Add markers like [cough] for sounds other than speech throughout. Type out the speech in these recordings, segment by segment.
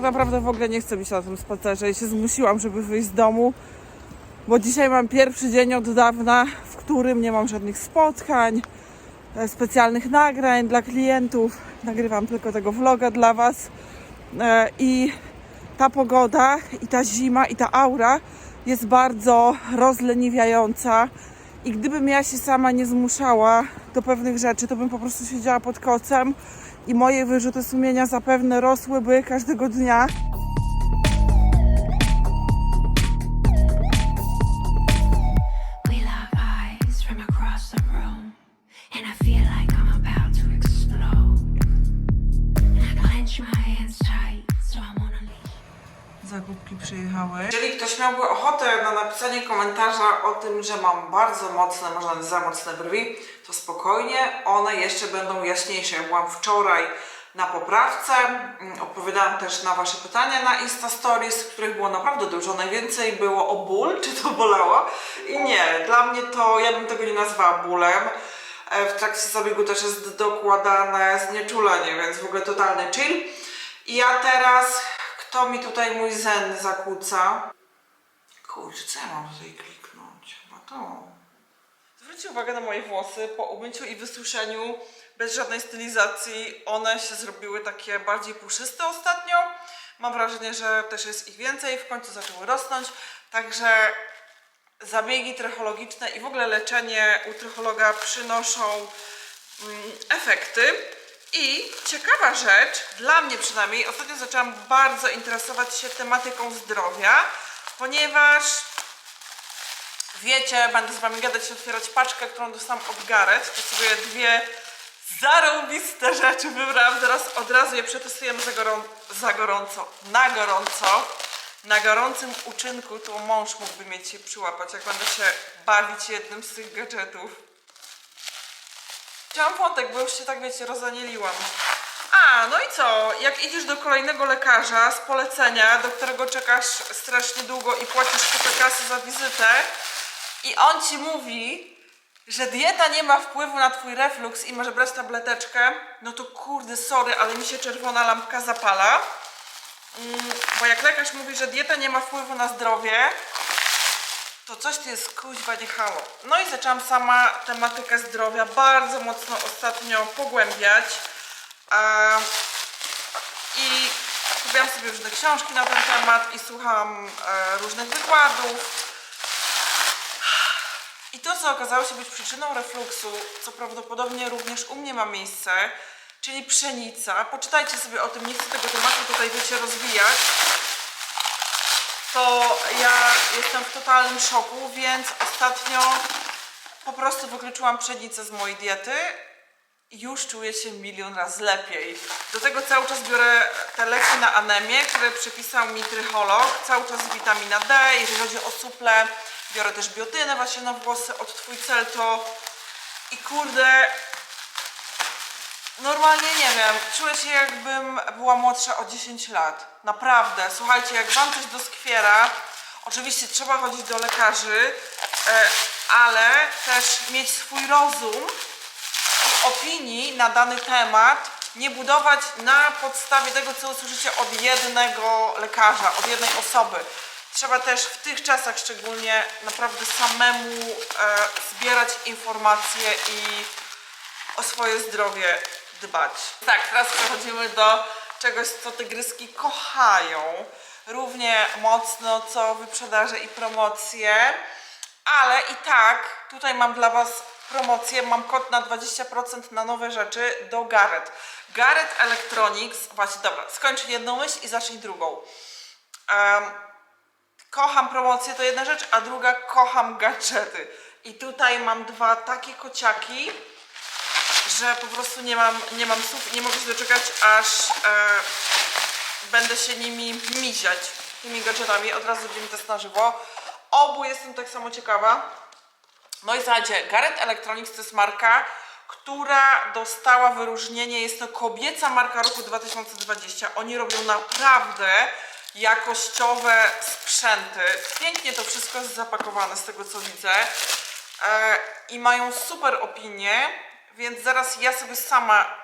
tak naprawdę w ogóle nie chcę być na tym spacerze i się zmusiłam, żeby wyjść z domu, bo dzisiaj mam pierwszy dzień od dawna, w którym nie mam żadnych spotkań, e, specjalnych nagrań dla klientów. Nagrywam tylko tego vloga dla Was E, i ta pogoda i ta zima i ta aura jest bardzo rozleniwiająca i gdybym ja się sama nie zmuszała do pewnych rzeczy, to bym po prostu siedziała pod kocem i moje wyrzuty sumienia zapewne rosłyby każdego dnia. Napisanie komentarza o tym, że mam bardzo mocne, może za mocne brwi, to spokojnie, one jeszcze będą jaśniejsze. Ja byłam wczoraj na poprawce, mm, odpowiadałam też na Wasze pytania na Insta Stories, których było naprawdę dużo. Najwięcej było o ból, czy to bolało. I nie, dla mnie to, ja bym tego nie nazwała bólem. E, W trakcie zabiegu też jest dokładane znieczulenie, więc w ogóle totalny chill. I ja teraz, kto mi tutaj mój zen zakłóca? Kurczę, co ja mam tutaj kliknąć? Chyba to. Zwróćcie uwagę na moje włosy. Po umyciu i wysuszeniu, bez żadnej stylizacji, one się zrobiły takie bardziej puszyste ostatnio. Mam wrażenie, że też jest ich więcej, w końcu zaczęły rosnąć. Także zabiegi trechologiczne i w ogóle leczenie u trechologa przynoszą mm, efekty. I ciekawa rzecz, dla mnie przynajmniej, ostatnio zaczęłam bardzo interesować się tematyką zdrowia, ponieważ wiecie, będę z wami gadać i otwierać paczkę, którą dostałam od Gareth. To sobie dwie zarąbiste rzeczy wybrałam. Teraz od razu je przetestujemy za, gorą za gorąco, na gorąco. Na gorącym uczynku to mąż mógłby mieć się przyłapać, jak będę się bawić jednym z tych gadżetów. Chciałam wątek, bo już się tak wiecie, rozanieliłam. A, no i co? Jak idziesz do kolejnego lekarza z polecenia, do którego czekasz strasznie długo i płacisz kupę kasy za wizytę i on ci mówi, że dieta nie ma wpływu na twój refluks i masz brać tableteczkę, no to kurde, sorry, ale mi się czerwona lampka zapala. Mm, bo jak lekarz mówi, że dieta nie ma wpływu na zdrowie, to coś tu jest kuźwa nie halo. No i zaczęłam sama tematykę zdrowia bardzo mocno ostatnio pogłębiać. I kupiłam sobie różne książki na ten temat i słucham e, różnych wykładów. I to, co okazało się być przyczyną refluksu, co prawdopodobnie również u mnie ma miejsce, czyli pszenica. Poczytajcie sobie o tym, nie chcę tego tematu tutaj wiecie rozwijać to ja jestem w totalnym szoku, więc ostatnio po prostu wykluczyłam pszenicę z mojej diety już czuję się milion razy lepiej. Do tego cały czas biorę te leki na anemię, które przepisał mi trycholog, cały czas witamina D, jeżeli chodzi o suple, biorę też biotynę właśnie na włosy od Twój Celto i kurde, Normalnie nie wiem, czuję się jakbym była młodsza o 10 lat. Naprawdę, słuchajcie, jak wam coś doskwiera, oczywiście trzeba chodzić do lekarzy, e, ale też mieć swój rozum opinii na dany temat, nie budować na podstawie tego, co usłyszycie od jednego lekarza, od jednej osoby. Trzeba też w tych czasach szczególnie naprawdę samemu e, zbierać informacje i o swoje zdrowie dbać. Tak, teraz przechodzimy do czegoś, co tygryski kochają równie mocno, co wyprzedaże i promocje, ale i tak tutaj mam dla Was promocję, mam kod na 20% na nowe rzeczy do Garrett. Garrett Electronics, właśnie dobra, skończę jedną myśl i zacznij drugą. Em, kocham promocję, to jedna rzecz, a druga kocham gadżety. I tutaj mam dwa takie kociaki, że po prostu nie mam, nie mam słów, nie mogę się doczekać, aż e, będę się nimi miziać, tymi gadżetami. Od razu zrobimy test na żywo. Obu jestem tak samo ciekawa. No i słuchajcie, Garrett Electronics to jest marka, która dostała wyróżnienie, jest to kobieca marka roku 2020. Oni robią naprawdę jakościowe sprzęty. Pięknie to wszystko jest zapakowane z tego co widzę. E, I mają super opinie, więc zaraz ja sobie sama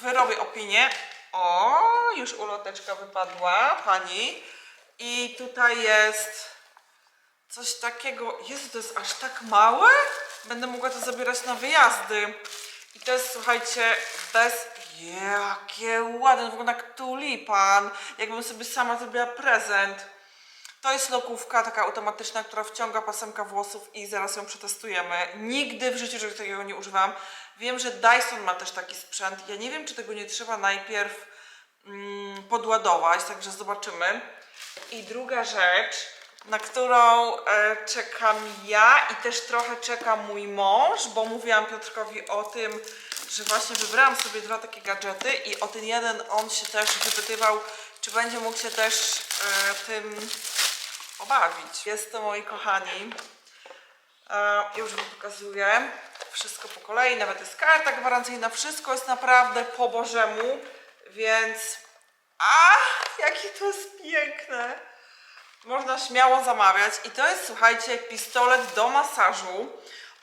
wyrobię opinię O, już uloteczka wypadła, pani. I tutaj jest coś takiego. Jezu, to jest aż tak małe? Będę mogła to zabierać na wyjazdy. I to jest, słuchajcie, bez... Jakie ładne, wygląda jak tulipan. Jakbym sobie sama zrobiła prezent. To jest lokówka taka automatyczna, która wciąga pasemka włosów i zaraz ją przetestujemy. Nigdy w życiu czegoś takiego nie używam. Wiem, że Dyson ma też taki sprzęt. Ja nie wiem, czy tego nie trzeba najpierw mm, podładować, także zobaczymy. I druga rzecz, na którą e, czekam ja i też trochę czeka mój mąż, bo mówiłam Piotrkowi o tym, że właśnie wybrałam sobie dwa takie gadżety i o ten jeden on się też wypytywał, czy będzie mógł się też e, tym obawić. Jest to, moi kochani, e, już Wam pokazuję wszystko po kolei, nawet jest karta gwarancyjna, wszystko jest naprawdę po Bożemu, więc a, jakie to jest piękne! Można śmiało zamawiać i to jest, słuchajcie, pistolet do masażu.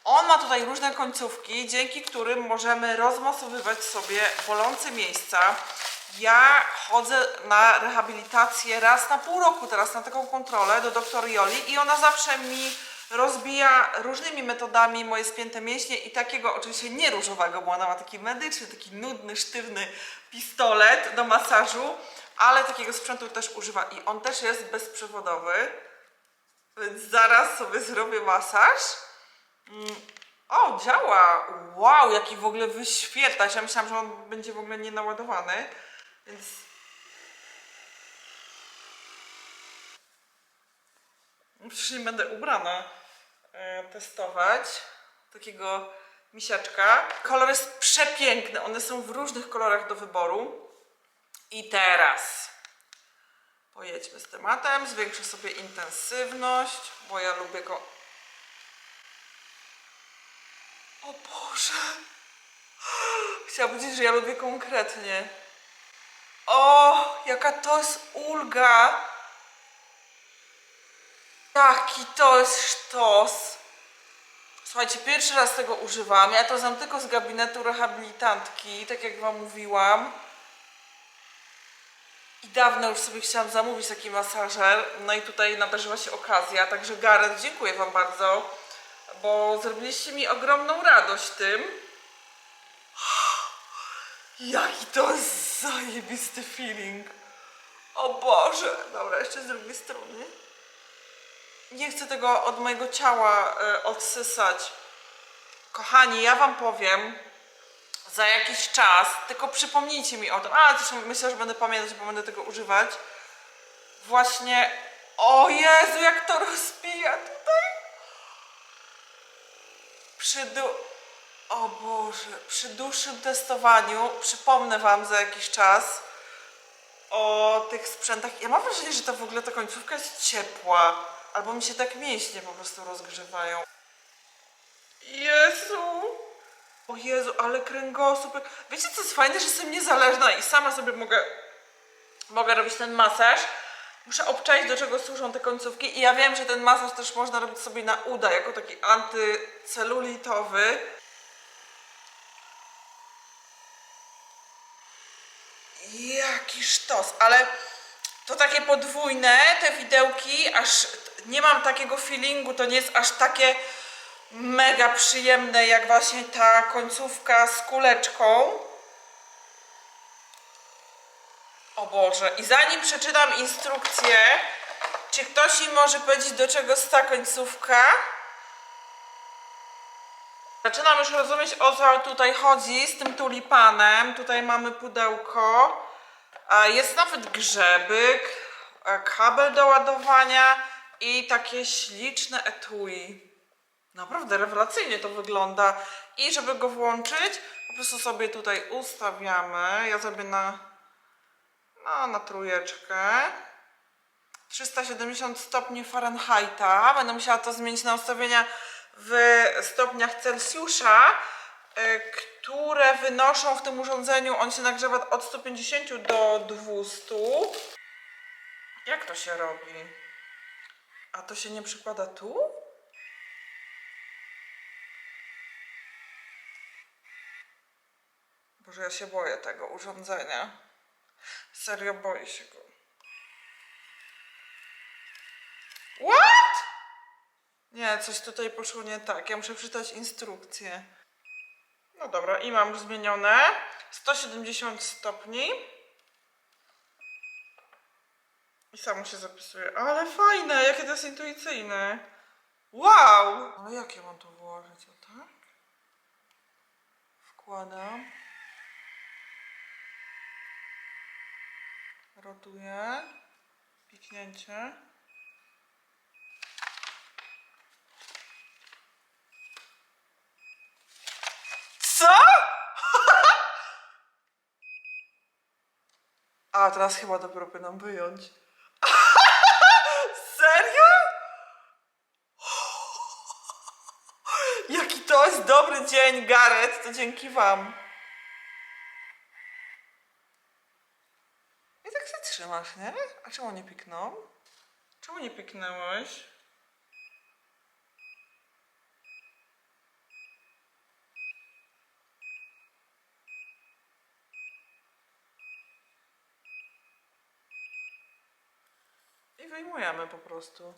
On ma tutaj różne końcówki, dzięki którym możemy rozmasowywać sobie bolące miejsca. Ja chodzę na rehabilitację raz na pół roku teraz na taką kontrolę do doktor Joli i ona zawsze mi rozbija różnymi metodami moje spięte mięśnie i takiego oczywiście nie różowego, bo ona ma taki medyczny, taki nudny, sztywny pistolet do masażu, ale takiego sprzętu też używa i on też jest bezprzewodowy, więc zaraz sobie zrobię masaż. Mm, O, działa! Wow, jaki w ogóle wyświetlacz. Ja myślałam, że on będzie w ogóle nienaładowany, więc Przecież nie będę ubrana e, testować takiego misiaczka. Kolor jest przepiękny. One są w różnych kolorach do wyboru. I teraz pojedźmy z tematem. Zwiększę sobie intensywność, bo ja lubię go. O Boże! Chciałam powiedzieć, że ja lubię konkretnie. O, jaka to jest ulga! Jaki to jest sztos. Słuchajcie, pierwszy raz tego używam. Ja to znam tylko z gabinetu rehabilitantki, tak jak Wam mówiłam. I dawno już sobie chciałam zamówić taki masażer. No i tutaj nadarzyła się okazja. Także Gareth, dziękuję Wam bardzo, bo zrobiliście mi ogromną radość tym. [gasps] Jaki to zajebisty feeling. O Boże. Dobra, jeszcze z drugiej strony nie chcę tego od mojego ciała e, odsysać. Kochani, ja wam powiem za jakiś czas, tylko przypomnijcie mi o tym. A, zresztą myślę, że będę pamiętać, bo będę tego używać. Właśnie, o Jezu, jak to rozbija tutaj. Przy du... O Boże, przy dłuższym testowaniu, przypomnę wam za jakiś czas o tych sprzętach. Ja mam wrażenie, że to w ogóle ta końcówka jest ciepła. Albo mi się tak mięśnie po prostu rozgrzewają. Jezu! O Jezu, ale kręgosłup. Wiecie co jest fajne, że jestem niezależna i sama sobie mogę, mogę robić ten masaż. Muszę obczaić do czego służą te końcówki i ja wiem, że ten masaż też można robić sobie na uda jako taki antycelulitowy. Jaki sztos, ale to takie podwójne, te widełki, aż nie mam takiego feelingu, to nie jest aż takie mega przyjemne jak właśnie ta końcówka z kuleczką. O Boże, i zanim przeczytam instrukcję, czy ktoś mi może powiedzieć do czego jest ta końcówka? Zaczynam już rozumieć o co tutaj chodzi z tym tulipanem. Tutaj mamy pudełko. Jest nawet grzebyk, kabel do ładowania i takie śliczne etui. Naprawdę rewelacyjnie to wygląda. I żeby go włączyć, po prostu sobie tutaj ustawiamy. Ja zrobię na, no, na trójeczkę. 370 stopni Fahrenheita. Będę musiała to zmienić na ustawienia w stopniach Celsjusza, y, które wynoszą w tym urządzeniu, on się nagrzewa od 150 do 200. Jak to się robi? A to się nie przykłada tu? Boże, ja się boję tego urządzenia. Serio boję się go. What? Nie, coś tutaj poszło nie tak. Ja muszę przeczytać instrukcję. No dobra, i mam zmienione. 170 stopni. I samo się zapisuje. Ale fajne, jakie to jest intuicyjne. Wow! Ale jak ja mam to włożyć? O tak? Wkładam. Rotuję. Piknięcie. Co? [laughs] A, teraz chyba dopiero będą wyjąć. [laughs] Serio? [laughs] Jaki to jest dobry dzień, Gareth, to dzięki wam. I tak się trzymasz, nie? A czemu nie piknął? Czemu nie piknęłeś? I wyjmujemy po prostu.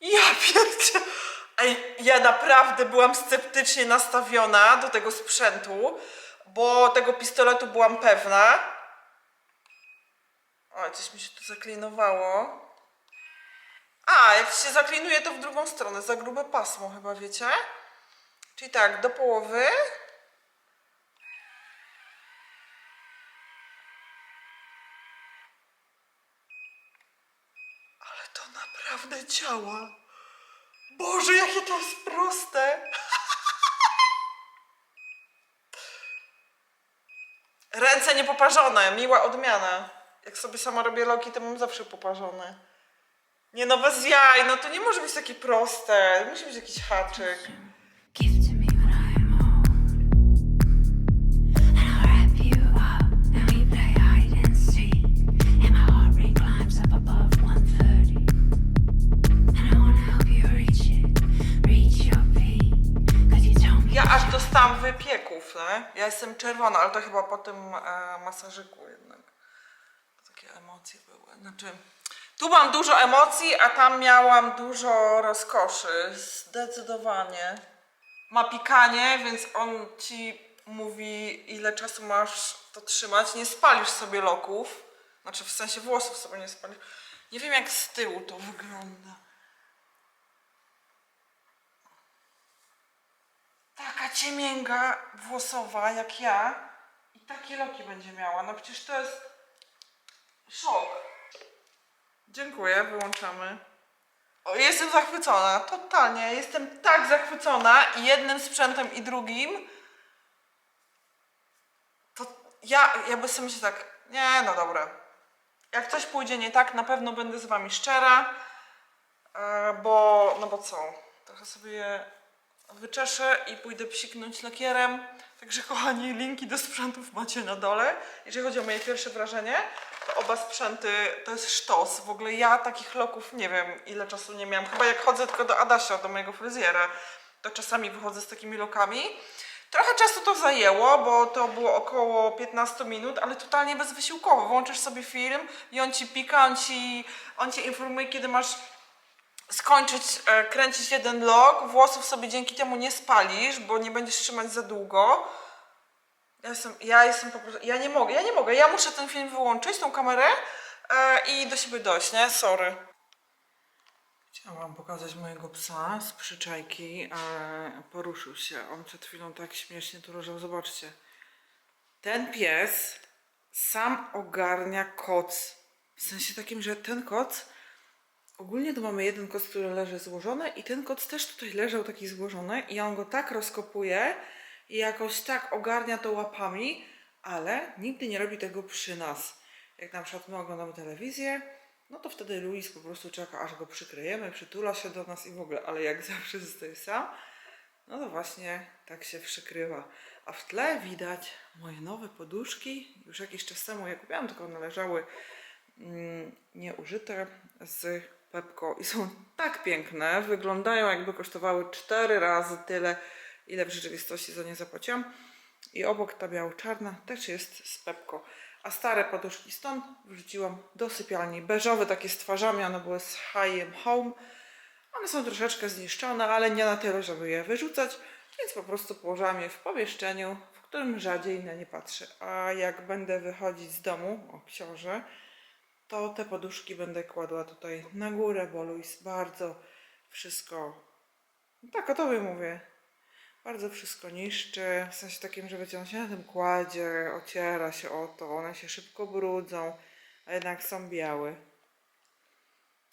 Ja pierdzie... Ej, ja naprawdę byłam sceptycznie nastawiona do tego sprzętu, bo tego pistoletu byłam pewna. O, coś mi się tu zaklinowało. A, jak się zaklinuje, to w drugą stronę, za grube pasmo chyba, wiecie? Czyli tak, do połowy. Ale to naprawdę działa. Boże, jakie to jest proste. [laughs] Ręce niepoparzone, miła odmiana. Jak sobie sama robię loki, to mam zawsze poparzone. Nie no, bez jaj, no to nie może być takie proste. Musi być jakiś haczyk. Give to me when I am old. And I'll wrap you up and we play hide and seek. And my heart rate climbs up above 130. And I wanna help you reach it, reach your peak. Cause you told me Ja aż dostałam wypieków, nie? Ja jestem czerwona, ale to chyba po tym e, masażyku jednak. Emocje były. Znaczy, tu mam dużo emocji, a tam miałam dużo rozkoszy. Zdecydowanie. Ma pikanie, więc on ci mówi, ile czasu masz to trzymać. Nie spalisz sobie loków. Znaczy, w sensie włosów sobie nie spalisz. Nie wiem, jak z tyłu to wygląda. Taka ciemięga włosowa jak ja i takie loki będzie miała. No przecież to jest szok. Dziękuję, wyłączamy. O, jestem zachwycona, totalnie. Jestem tak zachwycona i jednym sprzętem i drugim. To ja, ja sobie myśleć tak, nie, no dobra. Jak coś pójdzie nie tak, na pewno będę z wami szczera. E, bo, no bo co, trochę sobie wyczeszę i pójdę psiknąć lakierem. Także kochani, linki do sprzętów macie na dole. Jeżeli chodzi o moje pierwsze wrażenie, to oba sprzęty to jest sztos. W ogóle ja takich loków nie wiem ile czasu nie miałam. Chyba jak chodzę tylko do Adasia, do mojego fryzjera, to czasami wychodzę z takimi lokami. Trochę czasu to zajęło, bo to było około 15 minut, ale totalnie bezwysiłkowo. Włączysz sobie film i on ci pika, on ci, on ci informuje, kiedy masz skończyć e, kręcić jeden log, włosów sobie dzięki temu nie spalisz, bo nie będziesz trzymać za długo. Ja jestem, ja jestem po prostu, ja nie mogę, ja nie mogę, ja muszę ten film wyłączyć, tą kamerę e, i do siebie dojść, nie? Sorry. Chciałam wam pokazać mojego psa z przyczajki, ale poruszył się. On przed chwilą tak śmiesznie tu zobaczcie. Ten pies sam ogarnia koc. W sensie takim, że ten koc Ogólnie tu mamy jeden koc, który leży złożony i ten koc też tutaj leżał taki złożony i on go tak rozkopuje i jakoś tak ogarnia to łapami, ale nigdy nie robi tego przy nas. Jak na przykład my oglądamy telewizję, no to wtedy Luis po prostu czeka, aż go przykryjemy, przytula się do nas i w ogóle, ale jak [laughs] zawsze zostaje sam, no to właśnie tak się przykrywa. A w tle widać moje nowe poduszki. Już jakiś czas temu je kupiłam, tylko one leżały mm, nieużyte z Pepko i są tak piękne, wyglądają jakby kosztowały cztery razy tyle, ile w rzeczywistości za nie zapłaciłam. I obok ta biało-czarna też jest z Pepko. a stare poduszki stąd wrzuciłam do sypialni. Beżowe takie z twarzami, one były z H&M Home. One są troszeczkę zniszczone, ale nie na tyle, żeby je wyrzucać, więc po prostu położyłam je w pomieszczeniu, w którym rzadziej na nie patrzę. A jak będę wychodzić z domu, o książę, to te poduszki będę kładła tutaj na górę, bo Luis bardzo wszystko, tak o tobie mówię, bardzo wszystko niszczy, w sensie takim, że wiecie, on się na tym kładzie, ociera się o to, one się szybko brudzą, a jednak są białe.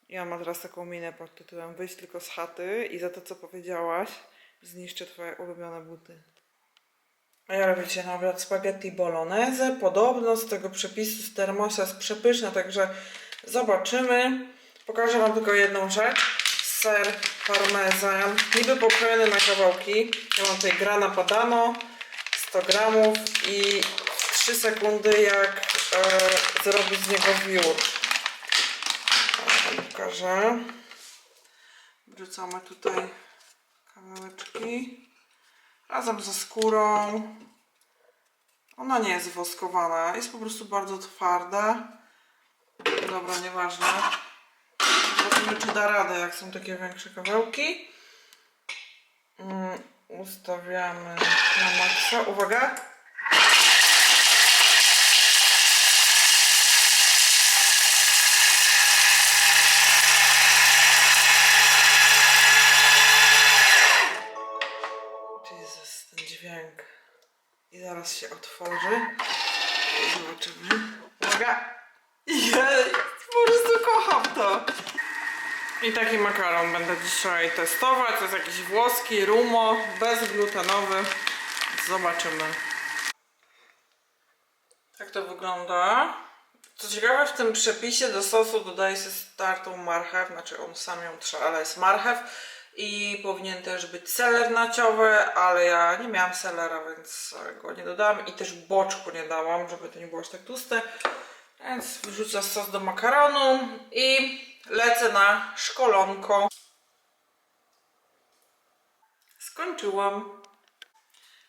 I on ma teraz taką minę pod tytułem wyjść tylko z chaty i za to, co powiedziałaś, zniszczę twoje ulubione buty. Ja robię dzisiaj spaghetti bolognese. Podobno z tego przepisu z termosa jest przepyszne, także zobaczymy. Pokażę Wam tylko jedną rzecz. Ser parmezan, niby pokrojony na kawałki. Ja mam tutaj grana padano, 100 gramów i 3 sekundy jak e, zrobić z niego wiór. Pokażę. Wrzucamy tutaj kawałeczki razem ze skórą. Ona nie jest woskowana, jest po prostu bardzo twarda. Dobra, nieważne. Zobaczymy, czy da radę, jak są takie większe kawałki. Mm, Ustawiamy na maksa. Uwaga! Zaraz się otworzy. Zobaczymy. Uwaga! Jej! Po prostu kocham to! I taki makaron będę dzisiaj testować. To jest jakiś włoski rumo, bezglutenowy. Zobaczymy. Jak to wygląda? Co ciekawe, w tym przepisie do sosu dodaje się startą marchew, znaczy on sam ją trze, ale jest marchew i powinien też być seler naciowy, ale ja nie miałam selera, więc go nie dodałam i też boczku nie dałam, żeby to nie było aż tak tłuste. Więc wrzucę sos do makaronu i lecę na szkolonko. Skończyłam.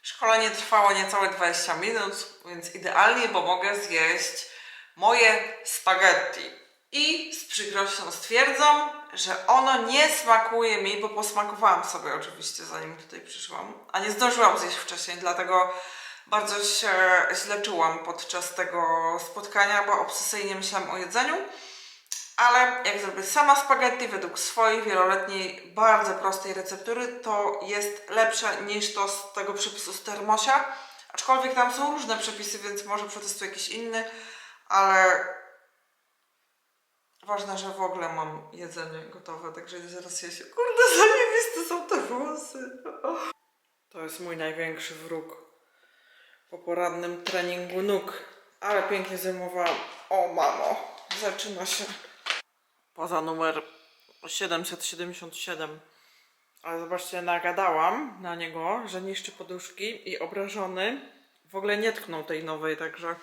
Szkolenie trwało niecałe 20 minut, więc idealnie, bo mogę zjeść moje spaghetti. I z przykrością stwierdzam, że ono nie smakuje mi, bo posmakowałam sobie oczywiście zanim tutaj przyszłam, a nie zdążyłam zjeść wcześniej, dlatego bardzo się źle czułam podczas tego spotkania, bo obsesyjnie myślałam o jedzeniu. Ale jak zrobię sama spaghetti według swojej wieloletniej, bardzo prostej receptury, to jest lepsze niż to z tego przepisu z termosia. Aczkolwiek tam są różne przepisy, więc może przetestuję jakiś inny, ale ważne, że w ogóle mam jedzenie gotowe, także zaraz ja się... Kurde, zajebiste są te włosy. To jest mój największy wróg po porannym treningu nóg. Ale pięknie zajmowałam. O mamo, zaczyna się. Poza numer 777. Ale zobaczcie, nagadałam na niego, że niszczy poduszki i obrażony w ogóle nie tknął tej nowej, także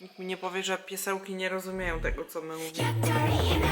nikt mi nie powie, że piesełki nie rozumieją tego, co my mówimy.